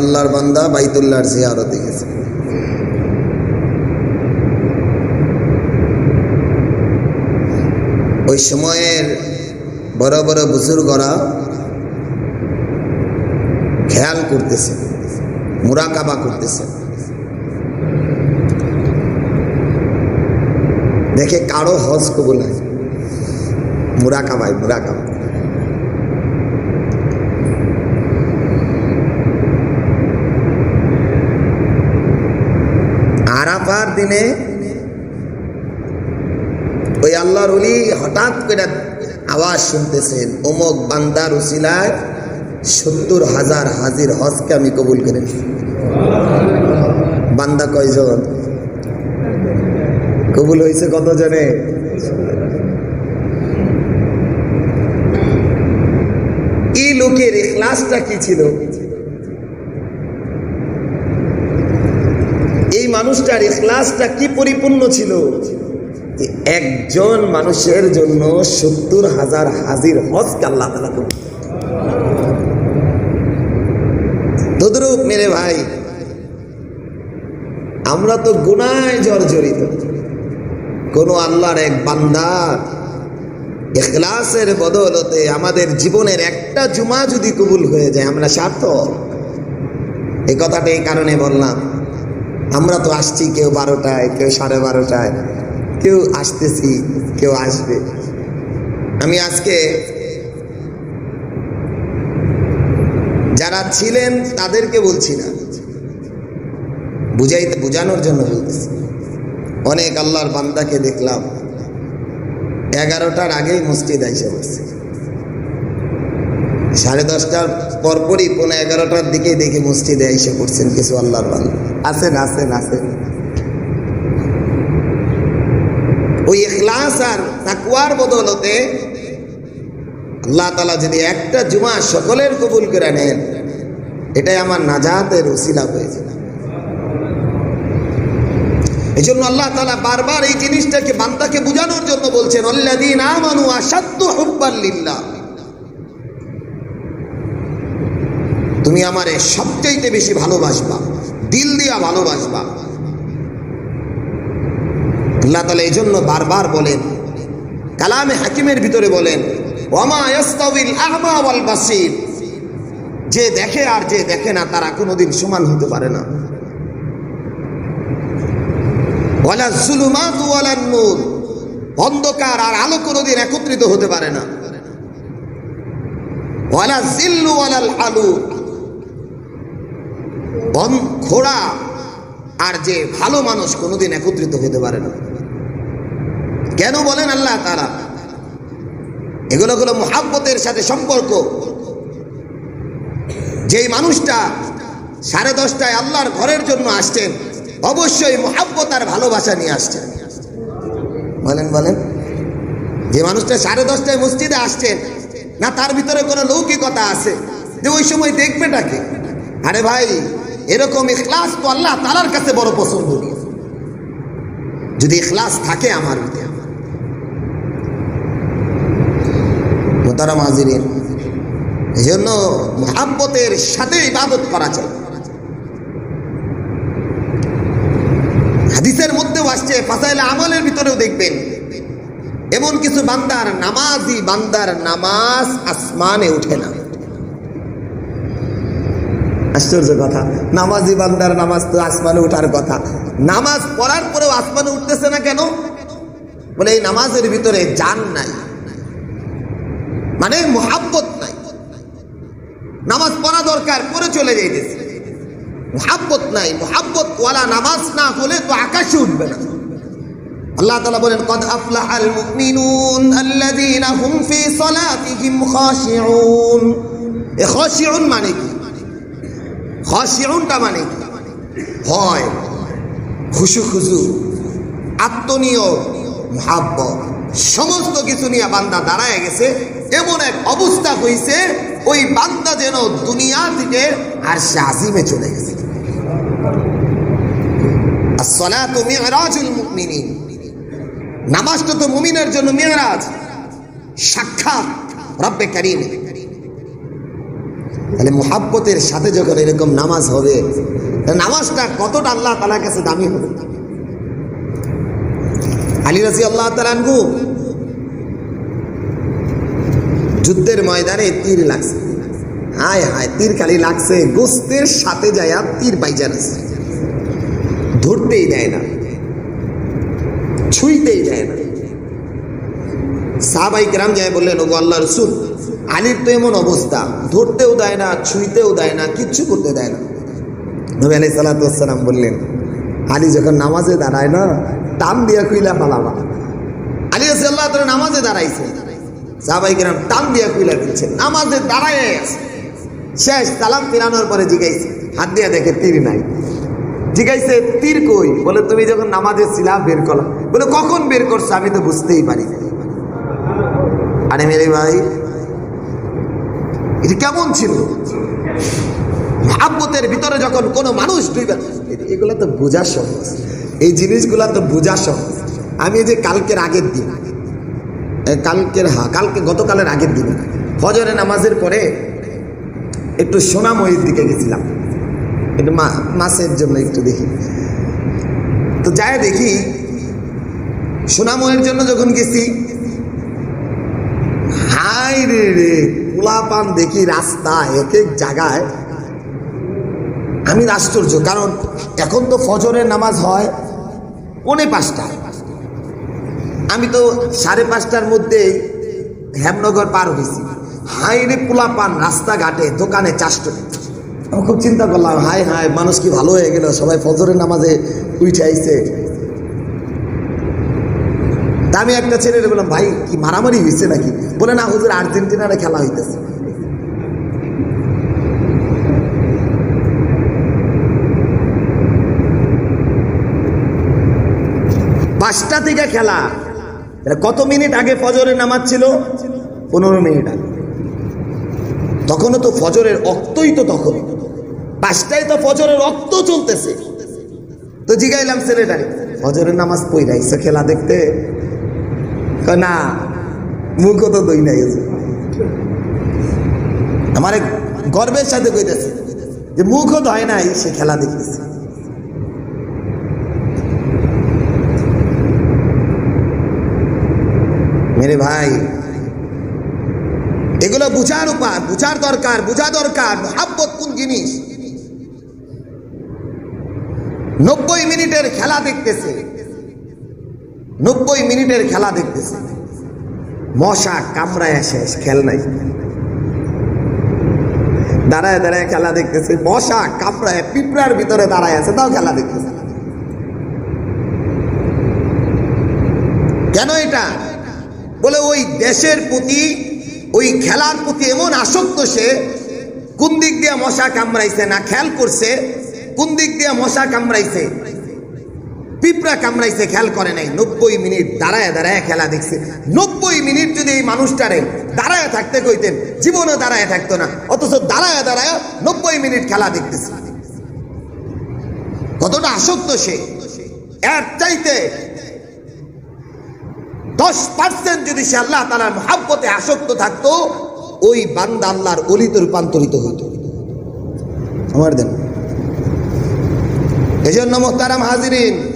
আল্লাহর বান্দা বাইতুল্লাহর জিয়ারতে গেছে। ওই সময়ের বড় বড় বুজুর্গরা খেয়াল করতেছে, মুরাকাবা করতেছে। দেখে কারও হজ কবুল হয় মুরাকাবাই মুরাকাবা দিনে ওই আল্লাহর উলি হঠাৎ করে আওয়াজ শুনতেছেন, অমুক বান্দার উসিলায় সত্তর হাজার হাজির হজকে আমি কবুল করে বান্দা কয়জন? কবুল হয়েছে কত জনে এই লোকের ইখলাসটা কি ছিল এই মানুষটার ইখলাসটা কি পরিপূর্ণ ছিল? একজন মানুষের জন্য সত্তর হাজার হাজির হজকে আল্লাহ তালা করল তদ্রুপ মেরে ভাই, আমরা তো গুনায় জর্জরিত। কোন আল্লাহর এক বান্দার এখলাসের বদলতে আমাদের জীবনের একটা জুমা যদি কবুল হয়ে যায়, আমরা সার্থক। এই কথাটা এই কারণে বললাম। আমরা তো আসছি কেউ বারোটায়, কেউ সাড়ে বারোটায়, কেউ আসতেছি, কেউ আসবে। আমি আজকে যারা ছিলেন তাদেরকে বলছি না। বুঝাইতে বোঝানোর জন্য বলতেছি। অনেক আল্লাহর বান্দাকে দেখলাম। এগারোটার আগেই মসজিদ আইসে বসছে সাড়ে দশটার পরপরই পৌনে এগারোটার দিকে দেখে মসজিদে এসে পড়ছেন কিছু আল্লাহর বান্দা। আছেন আছেন আছেন। ওই ইখলাস আর তাকুয়ার বদলতে আল্লাহ তালা যদি একটা জুমা সকলের কবুল করে নেন, এটাই আমার নাজাতের উসিলা হয়েছে। এই জন্য আল্লাহ তালা বারবার এই জিনিসটাকে বান্দাকে বোঝানোর জন্য বলছেন অল্লাদিন আমানু আসাদ্দ হুব্বাল্লিল্লাহ তুমি আমারে সবচাইতে বেশি ভালোবাসবা, দিল দিয়া ভালোবাসবা। আল্লাহ তালা এই জন্য বারবার বলেন, কালামে হাকিমের ভিতরে বলেন যে দেখে আর যে দেখে না, তারা কোনোদিন সমান হতে পারে না। অন্ধকার আর আলো কোনোদিন একত্রিত হতে পারে না। আলু। ঘোড়া, আর যে ভালো মানুষ কোনোদিন একত্রিত হতে পারে না। কেন বলেন আল্লাহ তারা এগুলো হলো মোহাব্বতের সাথে সম্পর্ক। যেই মানুষটা সাড়ে দশটায় আল্লাহর ঘরের জন্য আসছেন, অবশ্যই মোহাব্বত আর ভালোবাসা নিয়ে আসছেন। বলেন বলেন, যে মানুষটা সাড়ে দশটায় মসজিদে আসছেন, না তার ভিতরে কোনো লৌকিকতা আছে? যে ওই সময় দেখবেটাকে আরে ভাই এরকম ইখলাস তো আল্লাহ তালার কাছে বড় পছন্দ যদি ইখলাস থাকে আমার মোতারাম হাজিরের এই জন্য মহাব্বতের সাথে ইবাদত করা হাদিসের মধ্যেও আসছে, ফাসাইল আমলের ভিতরেও দেখবেন, এমন কিছু বান্দার নামাজি বান্দার নামাজ আসমানে উঠে না। আশ্চর্য কথা। নামাজি বান্দার নামাজ তো আসমানে উঠার কথা। নামাজ পড়ার পরেও আসমানে উঠতেছে না কেন? বলে এই নামাজের ভিতরে জান নাই। মানে মোহাব্বত নাই। নামাজ পড়া দরকার পরে চলে যাইতেছে। মোহাব্বত নাই। মোহাব্বত ওয়ালা নামাজ না হলে তো আকাশে উঠবে না। আল্লাহ তাআলা বলেন, কদ আফলাহাল মুমিনুন আল্লাযীনা হুম ফি খাশিউন। এ খাশিউন মানে কি? খাশিউনটা মানে হয় খুশু খুশু আত্মনিয়োগ ভাব্য সমস্ত কিছু নিয়ে বান্দা দাঁড়ায় গেছে, এমন এক অবস্থা হয়েছে ওই বান্দা যেন দুনিয়া থেকে আর সে আজিমে চলে গেছে। নামাজটা তো মুমিনের জন্য মিরাজ, সাক্ষাৎ রব্বে কারিম। তাহলে মোহাব্বতের সাথে যখন এরকম নামাজ হবে নামাজটা কতটা আল্লাহ তালার কাছে দামি হবে? আলী রাজি আল্লাহ তালানগু যুদ্ধের ময়দানে তীর লাগছে। হায় হায়, তীর খালি লাগছে, গোস্তের সাথে যায় তীর বাইজার আছে। ধরতেই দেয় না, ছুঁইতেই দেয় না। সাহাবাই গ্রাম যায় বললেন, ওগো আল্লাহ রসুল আলীর তো এমন অবস্থা, ধরতেও দেয় না, ছুঁইতেও দেয় না, কিচ্ছু করতে দেয় না। নবী আলাই সালাতাম বললেন, আলী যখন নামাজে দাঁড়ায় না, টান দিয়া কুইলা পালাবা আলী আছে আল্লাহ তোর নামাজে দাঁড়াইছে। সাহাবাই কেরাম টান দিয়া কুইলা ফেলছে। নামাজে দাঁড়ায় আছে শেষ সালাম ফিরানোর পরে জিগাইছে। হাত দিয়া দেখে তীর নাই। জিগাইছে, তীর কই? বলে, তুমি যখন নামাজে ছিলা বের করলা। বলে, কখন বের করছ? আমি তো বুঝতেই পারি আরে মেরে ভাই এটা কেমন ছিল? মহাব্বতের ভিতরে যখন কোনো মানুষ ডুবে এগুলো তো বোঝা সহজ। এই জিনিসগুলো তো বোঝা সহজ। আমি যে কালকের আগের দিন কালকের হা কালকে গতকালের আগের দিন হজরে নামাজের পরে একটু সোনাময়ীর দিকে গেছিলাম। একটু মাছের জন্য একটু দেখি। তো যাই দেখি সোনাময়ের জন্য যখন গেছি হাই রে রে। পোলাপান দেখি রাস্তা এক এক জায়গায়। আমি আশ্চর্য, কারণ এখন তো ফজরের নামাজ হয় পৌনে পাঁচটা আমি তো সাড়ে পাঁচটার মধ্যে হেমনগর পার হয়েছি। হাই রে পোলাপান রাস্তাঘাটে, দোকানে চাষটো আমি খুব চিন্তা করলাম হাই হাই মানুষ কি ভালো হয়ে গেল? সবাই ফজরের নামাজে উঠে আইছে। আমি একটা ছেলে বললাম, ভাই, কি মারামারি হয়েছে নাকি? বলে, না, হুজুর, আর্জেন্টিনার খেলা হইতেছে। পাঁচটা থেকে খেলা। কত মিনিট আগে ফজরের নামাজ ছিল? পনেরো মিনিট আগে। তখনও তো ফজরের অক্তই তো তখন। পাঁচটায় তো ফজরের অক্ত চলতেছে। তো জিগাইলাম, ছেলেটারে, ফজরের নামাজ পইরাইছে খেলা দেখতে। না মুখ তো দই নাই আমার গর্বের সাথে কইতেছে যে মুখও ধয় নাই, সে খেলা দেখতেছে। মেরে ভাই, এগুলো বুঝার উপায় বুঝার দরকার, বুঝা দরকার, মহাব্বত কোন জিনিস? নব্বই মিনিটের খেলা দেখতেছে। নব্বই মিনিটের খেলা দেখতেছে। মশা কামড়ায় শেষ খেল নাই। দাঁড়ায় দাঁড়ায় খেলা দেখতেছে। মশা কামড়ায় পিঁপড়ার ভিতরে দাঁড়ায় আছে, তাও খেলা দেখতেছে। কেন এটা? বলে ওই দেশের প্রতি, ওই খেলার প্রতি এমন আসক্ত সে, কোন দিক দিয়ে মশা কামড়াইছে না খেয়াল করছে, কোন দিক দিয়ে মশা কামড়াইছে? পিঁপড়া কামড়াইছে, খেয়াল করে নাই। নব্বই মিনিট দাঁড়ায় দাঁড়ায় খেলা দেখছে। নব্বই মিনিট যদি এই মানুষটারে দাঁড়ায় থাকতে কইতেন জীবনে দাঁড়ায় থাকতো না। অথচ দাঁড়ায় দাঁড়ায় নব্বই মিনিট খেলা দেখতেছে। কতটা আসক্ত সে। এর চাইতে দশ পার্সেন্ট যদি সে আল্লাহ তালার মহাব্বতে আসক্ত থাকতো, ওই বান্দা আল্লাহর অলিতে রূপান্তরিত হইত। আমার দেন। এজন্য মোহতারাম হাজিরিন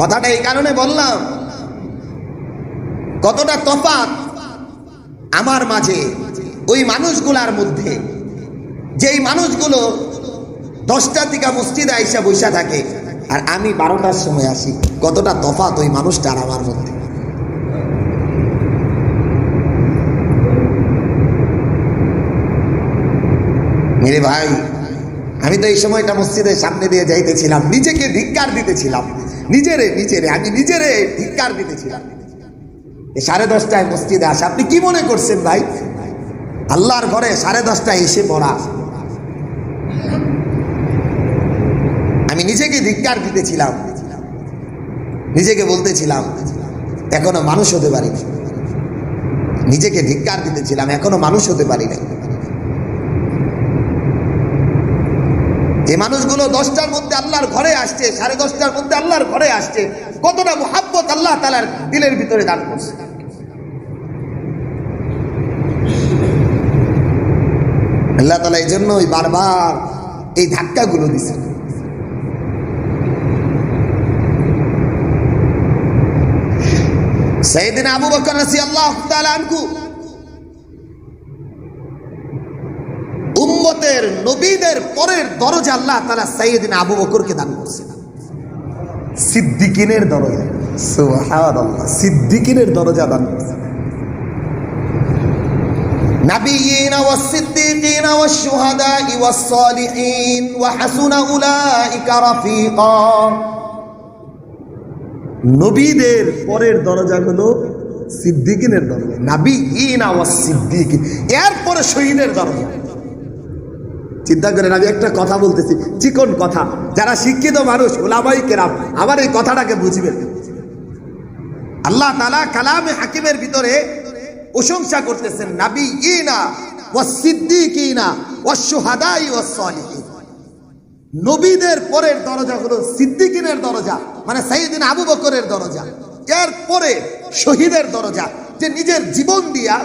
কথাটা এই কারণে বললাম, কতটা তফাৎ আমার মাঝে, ওই মানুষগুলার মধ্যে। যেই মানুষগুলো দশটা থেকে মসজিদে আইসা বৈশা থাকে, আর আমি বারোটার সময় আসি, কতটা তফাৎ ওই মানুষটার আমার মধ্যে। মেরে ভাই, আমি তো এই সময়টা মসজিদের সামনে দিয়ে যাইতেছিলাম, নিজেকে ধিক্কার দিতেছিলাম। নিজেরে নিজেরে, আমি নিজেরে ধিকার দিতেছিলাম। সাড়ে দশটায় মসজিদে আসে। আপনি কি মনে করছেন ভাই? আল্লাহর ঘরে সাড়ে দশটায় এসে পড়া। আমি নিজেকে ধিকার দিতেছিলাম। নিজেকে বলতেছিলাম, এখনও মানুষ হতে পারি নিজেকে ধিকার দিতেছিলাম, এখনও মানুষ হতে পারি নাই। এ মানুষগুলো দশটার মধ্যে আল্লাহর ঘরে আসছে, সাড়ে দশটার মধ্যে আল্লাহর ঘরে আসছে, কতটা মোহাব্বত আল্লাহ তালার দিলের ভিতরে দান করছে। আল্লাহ তালা এই জন্যই বারবার এই ধাক্কাগুলো দিছে। সেদিন আবু বকর রাসি আল্লাহ আনকু উম্মতের নবীদের পরের দরজা আল্লাহ তালা সাইদিন আবু বকরকে দান করছে সিদ্দিকিনের দরজা সুবহানাল্লাহ সিদ্দিকিনের দরজা দান করছে نبيين والصديقين والشهداء والصالحين وحسن أولئك رفيقا নবীদের পরের দরজা হলো সিদ্দিকিনের দরজা নাবি ইনা ওয়া সিদ্দিক এরপরে শহীদের দরজা চিন্তা করেন, আমি একটা কথা বলতেছি, চিকন কথা। যারা শিক্ষিত মানুষ ওলামাই কেরাম, আমার এই কথাটাকে বুঝবেন। আল্লাহ তালা কালামে হাকিমের ভিতরে প্রশংসা করতেছেন নাবি ইনা ও সিদ্দিকিনা ও সুহাদাই ও নবীদের পরের দরজা হলো সিদ্দিকিনের দরজা মানে সাইদিন আবু বকরের দরজা। এর পরে শহীদের দরজা, যে নিজের জীবন দিয়া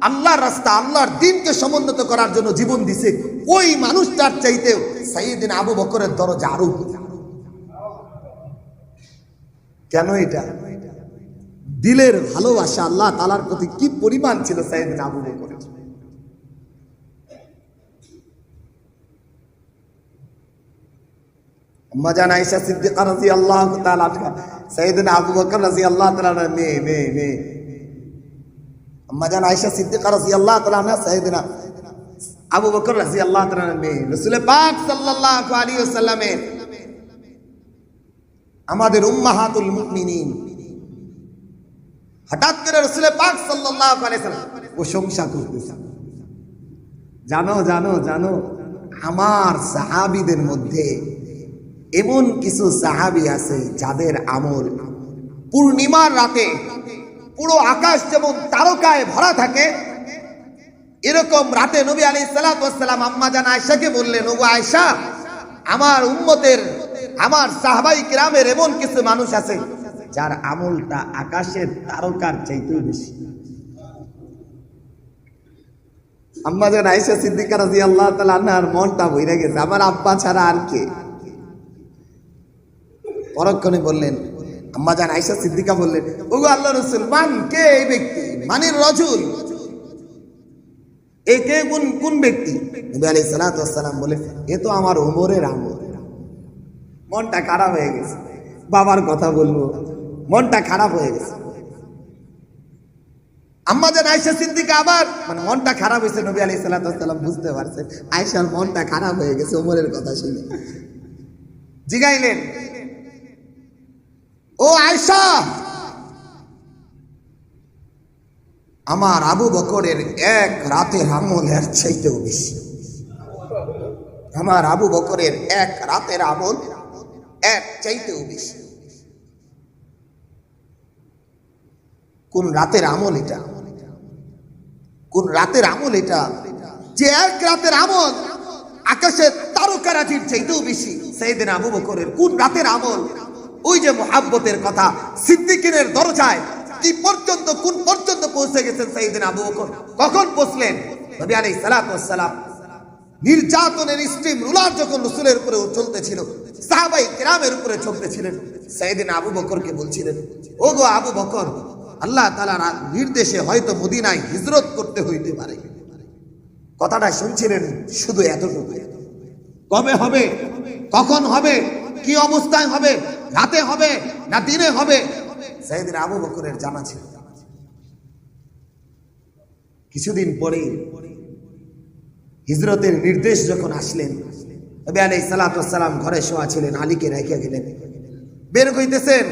আল্লাহর রাস্তা, আল্লাহর দিনকে সমুন্নত করার জন্য জীবন দিছে। ওই মানুষটার চাইতেও সাইদিন আবু বকরের দরজা আরও কেন এটা? দিলের ভালোবাসা আল্লাহ তালার প্রতি কি পরিমাণ ছিল সাইদিন আবু বকরের? মজান আয়েশা সিদ্দিকা তাআলা আনহা, সাইয়েদনা আবু বকর রাদিয়াল্লাহু তাআলা মেয়ে মেয়ে মেয়ে। মজান আয়েশা সিদ্দিকা রাদিয়াল্লাহু তাআলা আনহা, সাইয়েদনা আবু বকর রাদিয়াল্লাহু তাআলা মেয়ে রাসূল পাক সাল্লাল্লাহু আলাইহি ওয়াসাল্লামের আমাদের উম্মাহাতুল মুমিনিন। হঠাৎ করে রাসূল পাক ওয়াসাল্লাম প্রশংসা করতেছে। জানো জানো জানো, আমার সাহাবীদের মধ্যে এমন কিছু সাহাবি আছে যাদের আমল পূর্ণিমার রাতে পুরো আকাশ যেমন তারকায় ভরা থাকে, এরকম রাতে নবী আলী সালাতাম আম্মা জান আয়সাকে বললেন ও আয়সা আমার উম্মতের, আমার সাহবাই গ্রামের এমন কিছু মানুষ আছে, যার আমলটা আকাশের তারকার চাইতেও বেশি। আম্মা জান আয়সা সিদ্দিকা আল্লাহ তালা আন্নার মনটা বইরে গেছে। আমার আব্বা ছাড়া আর কে? পরক্ষণে বললেন আম্মাজান আয়সা সিদ্দিকা বললেন, ওগো আল্লাহ রসুল মান কে এই ব্যক্তি? মানির রজুল। এ কে? কোন কোন ব্যক্তি? নবী আলী সালাতাম বলে, এ তো আমার ওমরের আমল মনটা খারাপ হয়ে গেছে। বাবার কথা বলব, মনটা খারাপ হয়ে গেছে। আম্মাজান আয়সা সিদ্দিকা আবার মানে মনটা খারাপ হয়েছে, নবী আলী সালাতাম বুঝতে পারছে আয়সার মনটা খারাপ হয়ে গেছে, ওমরের কথা শুনে। জিগাইলেন ও আয়সা আমার আবু বকরের এক রাতের আমল এর চাইতেও বেশি। আমার আবু বকরের এক রাতের আমল এক চাইতেও বেশি। কোন রাতের আমল এটা? কোন রাতের আমল এটা? যে এক রাতের আমল আকাশের তারকারাজির চাইতেও বেশি। সেইদিন আবু বকরের কোন রাতের আমল ওই যে মোহাব্বতের কথা, সিদ্দিকিনের দরজায় কি পর্যন্ত, কোন পর্যন্ত পৌঁছে গেছেন সেইদিন আবু বকর? কখন পৌঁছলেন? নবী আলী নির্যাতনের স্ট্রিম রুলার যখন রসুলের উপরে চলতেছিল, সাহাবাই গ্রামের উপরে চলতেছিলেন সেইদিন আবু বকরকে বলছিলেন ও গো আবু বকর, আল্লাহ তালার নির্দেশে হয়তো মদিনায় হিজরত করতে হইতে পারে। কথাটা শুনছিলেন শুধু এতটুকু কবে হবে? কখন হবে? কি অবস্থায় হবে? রাতে হবে না দিনে হবে? সাইদিন আবু বকরের জানা ছিল। কিছুদিন পরে হিজরতের নির্দেশ যখন আসলেন, নবী আলাই সালাতাম ঘরে শোয়া ছিলেন, আলীকে রেখে গেলেন। বের হইতেছেন,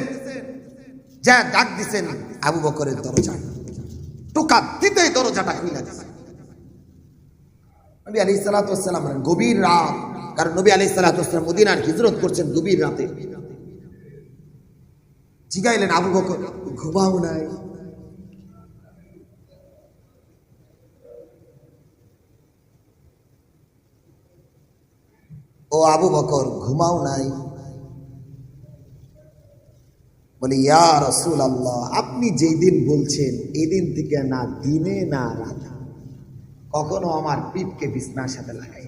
যা ডাক দিছেন আবু বকরের দরজা টোকা দিতেই দরজাটা খুলে দিছে। নবী আলী সালাতাম গভীর রাত, কারণ নবী আলি সাল্লাহাম মদিনার হিজরত করছেন গভীর রাতে। জিগাইলেন, আবু বকর, ঘুমাও নাই। ও আবু বকর, ঘুমাও নাই। বলি, ইয়া রসুল আল্লাহ আপনি যেই দিন বলছেন, এই দিন থেকে না দিনে, না রাতে। কখনো আমার পিঠকে বিছনার সাথে লাগাই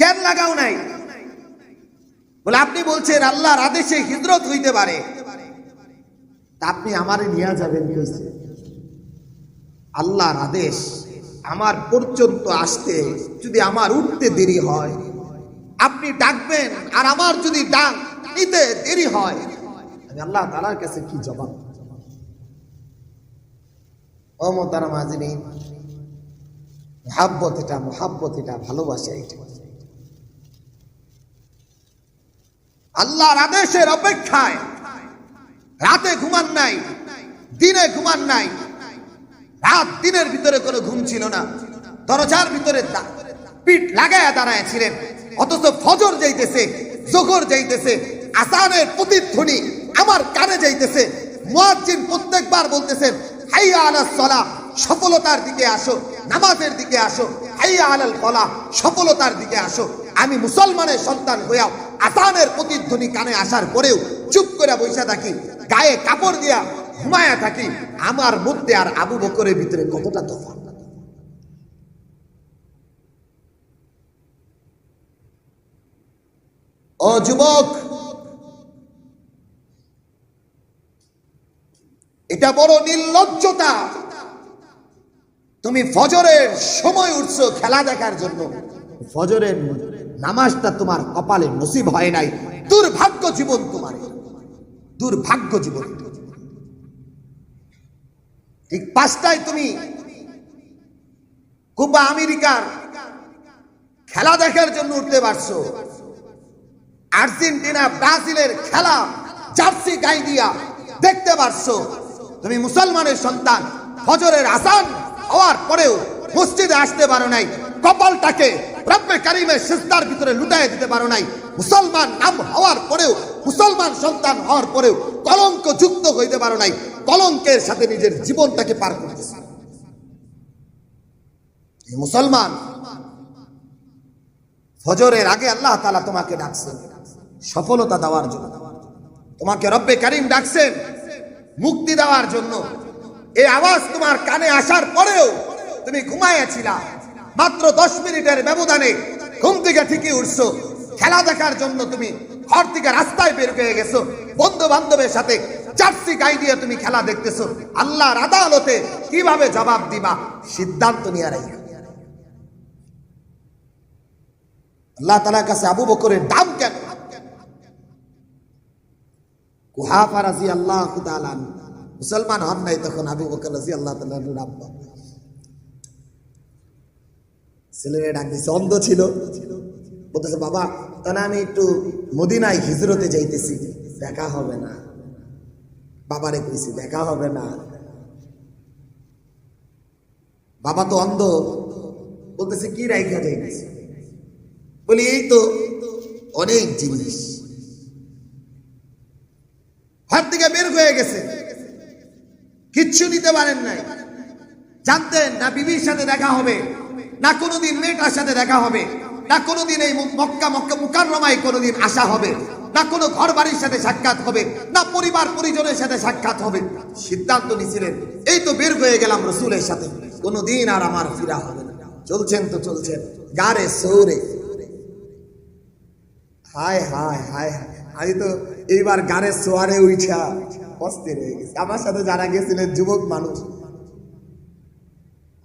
কেন লাগাও নাই? বলে, আপনি বলছেন আল্লাহর আদেশে হিজরত হইতে পারে। আপনি আমারে নিয়ে যাবেন আল্লাহর আদেশ আমার পর্যন্ত আসতে যদি আমার উঠতে দেরি হয়, আপনি ডাকবেন আর আমার যদি ডাক নিতে দেরি হয়, আমি আল্লাহ তালার কাছে কি জবাব ও মোতারা মাজিনী মহাব্বত এটা মহাব্বত এটা, ভালোবাসা এটা। আল্লাহর আদেশের অপেক্ষায়। রাতে ঘুমান নাই, দিনে ঘুমান নাই, রাত দিনের ভিতরে কোনো ঘুম ছিল না। দরজার ভিতরে পিঠ লাগায়া দাঁড়ায় ছিলেন অথচ ফজর যাইতেছে, জোহর যাইতেছে আসানের প্রতিধ্বনি আমার কানে যাইতেছে। মুয়াজ্জিন প্রত্যেকবার বলতেছেন, হাইয়া আলাস সলা সফলতার দিকে আসো, নামাজের দিকে আসো আলাল ফলা সফলতার দিকে আসো। আমি মুসলমানের সন্তান হইয়াও আসানের প্রতিধ্বনি কানে আসার পরেও চুপ করে বৈশা থাকি, গায়ে কাপড় দিয়া ঘুমায়া থাকি, আমার মধ্যে আর আবু বকরের ভিতরে কতটা তফাৎ? ও যুবক, এটা বড় নির্লজ্জতা। তুমি ফজরের সময় উঠছো খেলা দেখার জন্য। ফজরের নামাজটা তোমার কপালে নসিব হয় নাই। দুর্ভাগ্য জীবন তোমার। দুর্ভাগ্য জীবন। ঠিক পাঁচটায় তুমি কুবা আমেরিকার খেলা দেখার জন্য উঠতে পারছ। আর্জেন্টিনা, ব্রাজিলের খেলা জার্সি গাই দিয়া দেখতে পারছ। তুমি মুসলমানের সন্তান, ফজরের আসান। হওয়ার পরেও মসজিদে আসতে পারো নাই, কপালটাকে রব্বে ভিতরে লুটাই দিতে পারো নাই। মুসলমান নাম হওয়ার পরেও, মুসলমান সন্তান হওয়ার পরেও কলঙ্ক যুক্ত হইতে পারো নাই, কলঙ্কের সাথে নিজের জীবনটাকে পার এই মুসলমান, ফজরের আগে আল্লাহ তালা তোমাকে ডাকছেন, সফলতা দেওয়ার জন্য। তোমাকে রব্বে কারিম ডাকছেন, মুক্তি দেওয়ার জন্য। এই আওয়াজ তোমার কানে আসার পরেও তুমি ঘুমাইয়াছিলা। মাত্র দশ মিনিটের ব্যবধানে ঘুম থেকে ঠিকই উঠছো। খেলা দেখার জন্য তুমি ঘর থেকে রাস্তায় বের হয়ে গেছো। বন্ধু বান্ধবের সাথে চার্সি গাই দিয়ে তুমি খেলা দেখতেছো। আল্লাহর আদালতে কীভাবে জবাব দিবা? সিদ্ধান্ত নিয়ে রাখা আল্লাহ তালার কাছে আবু বকরের দাম কেন? কুহাফা রাজি আল্লাহ মুসলমান হন নাই তখন আবু বকর রাজি আল্লাহ তালার আব্বা। ছেলেরা ডাক দিছে, অন্ধ ছিল। বলতেছে, বাবা, তাহলে আমি একটু মদিনায় হিজরতে যাইতেছি, দেখা হবে না। বাবারে কইছি, দেখা হবে না। বাবা তো অন্ধ। বলতেছে, কি রাইখা যাইতেছে? বলি, এই তো অনেক জিনিস। হাত থেকে বের হয়ে গেছে। কিচ্ছু নিতে পারেন নাই। জানতেন না বিবির সাথে দেখা হবে, না কোনোদিন মেয়েটার সাথে দেখা হবে, না কোনোদিন এই মক্কা মক্কা মুকাররমায় কোনোদিন আসা হবে, না কোনো ঘর বাড়ির সাথে সাক্ষাৎ হবে, না পরিবার পরিজনের সাথে সাক্ষাৎ হবে। সিদ্ধান্ত নিছিলেন, এই তো বের হয়ে গেলাম রসুলের সাথে। কোনোদিন আর আমার ফিরা হবে না। চলছেন তো চলছেন, গারে সৌরে। হায় হায় হায় হায়। আমি তো এইবার গানের সোয়ারে উঠা অস্থির হয়ে গেছি। আমার সাথে যারা গেছিলেন যুবক মানুষ,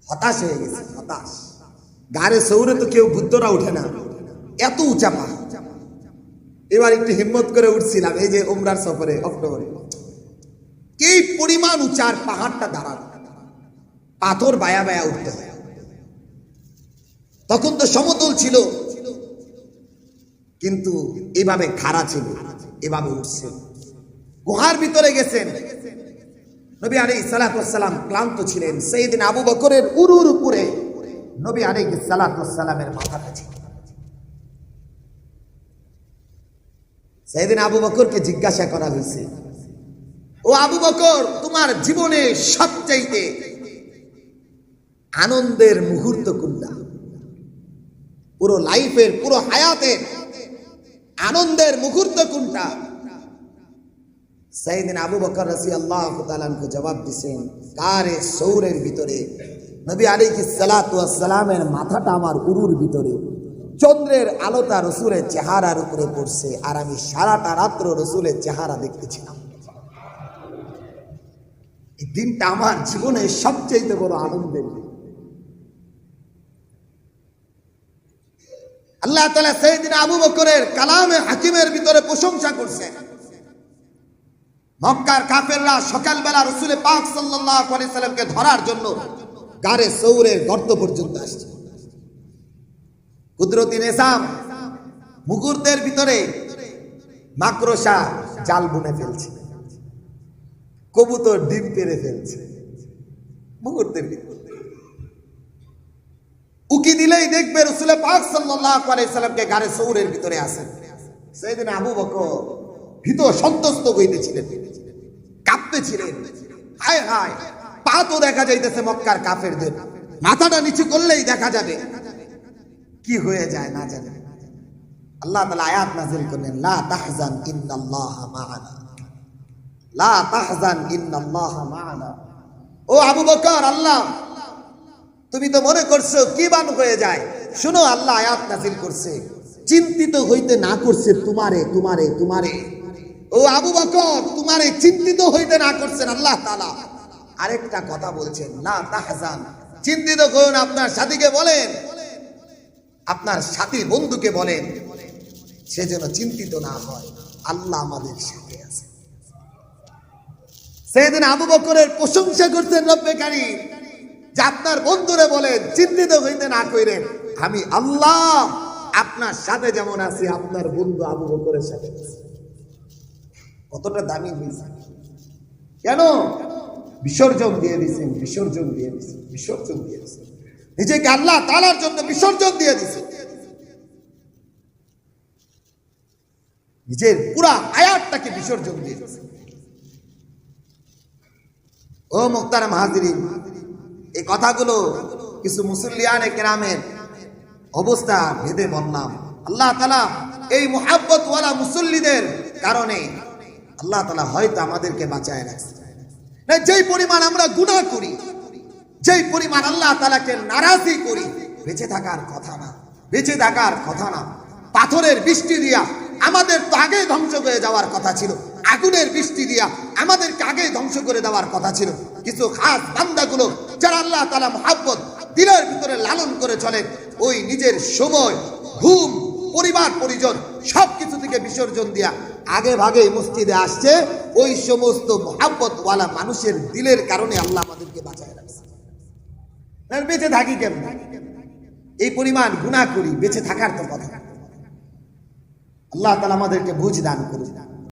হতাশ হয়ে গেছে, হতাশ। গাড়ে সৌরে তো কেউ বুদ্ধরা উঠে না। এত উঁচা পাহাড় এবার একটু হিম্মত করে উঠছিলাম, এই যে উমরার সফরে, অক্টোবরে। এই পরিমাণ উঁচার পাহাড়টা দাঁড়ানো পাথর বায়া বায়া উঠতে হয়। তখন তো সমতল ছিল। কিন্তু এভাবে খাড়া ছিল, এভাবে উঠছে। গুহার ভিতরে গেছেন। নবী আলী সালাতাম ক্লান্ত ছিলেন। সেই দিন আবু বকরের উরুর উপরে নবী আলী সালাতামের মাথাটা ছিল সেদিন আবু বকরকে জিজ্ঞাসা করা হয়েছে, ও আবু বকর, তোমার জীবনে সবচাইতে আনন্দের মুহূর্ত কোনটা? পুরো লাইফের পুরো হায়াতের আনন্দের মুহূর্ত কোনটা? সেইদিন আবু বকর রাসি আল্লাহ তালানকে জবাব দিছেন, কারে সৌরের ভিতরে? নবী আলী সালামের মাথাটা আমার উরুর ভিতরে। চন্দ্রের আলোটা রসুলের চেহারার উপরে পড়ছে আর আমি সারাটা রাত্র রসুলের চেহারা দেখতেছিলাম। এই দিনটা আমার জীবনে সবচেয়ে বড় আনন্দের আল্লাহ তালা সেই দিন আবু বকরের কালামে হাকিমের ভিতরে প্রশংসা করছে মক্কার কাফেররা সকালবেলা রসুলে পাক সাল্লাহ সাল্লামকে ধরার জন্য গাড়ে সৌরের গর্ত পর্যন্ত আসছে। কুদরতি নেশাম মুকুরদের ভিতরে মাকড়সা জাল বুনে ফেলছে। কবুতর ডিম পেরে ফেলছে। মুকুরদের ভিতরে। উকি দিলেই দেখবে রসুলে পাক আলাইহি সাল্লামকে গাড়ে সৌরের ভিতরে আসেন সেদিন আবু বকর ভীত সন্তুষ্ট হইতেছিলেন। কাঁপতেছিলেন। হায় হায়, পা তো দেখা যাইতেছে মক্কার কাফেরদের। মাথাটা নিচু করলেই দেখা যাবে। কি হয়ে যায় না জানে। আল্লাহ তাআলা আয়াত নাযিল করলেন, লা তাহজান ইন্নাল্লাহা মা'ানা। লা তাহজান ইন্নাল্লাহা মা'ানা। ও আবু বকর, আল্লাহ, তুমি তো মনে করছ কি বান হয়ে যায়। শুনো, আল্লাহ আয়াত নাজিল করছে। চিন্তিত হইতে না করছে তোমারে তোমারে তোমারে। ও আবু বকর, তোমারে চিন্তিত হইতে না করছেন আল্লাহ তাআলা। আরেকটা কথা বলছেন না তাহজান। চিন্তিত করুন, আপনার সাথীকে বলেন, আপনার সাথী বন্ধুকে বলেন, সে যেন চিন্তিত না হয়, আল্লাহ আমাদের সাথে আছে। সেদিন আবু বকরের প্রশংসা করতেন রব্বে কারীম, যে আপনার বন্ধুরে বলেন, চিন্তিত হইতে না কইরেন, আমি আল্লাহ আপনার সাথে যেমন আছি, আপনার বন্ধু আবু বকরের সাথে আছি। কতটা দামি হয়েছে? কেন? বিসর্জন দিয়ে দিছেন বিসর্জন দিয়ে দিছেন বিসর্জন দিয়ে দিছেন নিজেকে আল্লাহ তালার জন্য বিসর্জন দিয়ে দিছে নিজের পুরা আয়াতটাকে বিসর্জন দিয়ে দিছে ও মুক্তার মাহাজিরিন এই কথাগুলো কিছু মুসল্লিয়ানে কেরামের অবস্থা ভেদে বললাম আল্লাহ তালা এই মোহাব্বত ওয়ালা মুসল্লিদের কারণে আল্লাহ তালা হয়তো আমাদেরকে বাঁচায় রাখছে। না, যেই পরিমাণ আমরা গুণা করি যেই পরিমাণ আল্লাহ তালাকে নারাজি করি বেঁচে থাকার কথা না বেঁচে থাকার কথা না। পাথরের বৃষ্টি দিয়া আমাদের তো আগে ধ্বংস হয়ে যাওয়ার কথা ছিল। আগুনের বৃষ্টি দিয়া আমাদেরকে আগে ধ্বংস করে দেওয়ার কথা ছিল। কিছু খাস বান্দাগুলো যারা আল্লাহ তালা মহাব্বত দিলের ভিতরে লালন করে চলে ওই নিজের সময় ঘুম পরিবার পরিজন সব কিছু থেকে বিসর্জন দিয়া আগে ভাগে মসজিদে আসছে, ওই সমস্ত মহাব্বতওয়ালা মানুষের দিলের কারণে আল্লাহ আমাদেরকে বাঁচায় রাখছে। বেঁচে থাকি কেন এই পরিমাণ গুণা করি বেঁচে থাকার তো কথা। আল্লাহ তালা আমাদেরকে বুঝ দান করুন।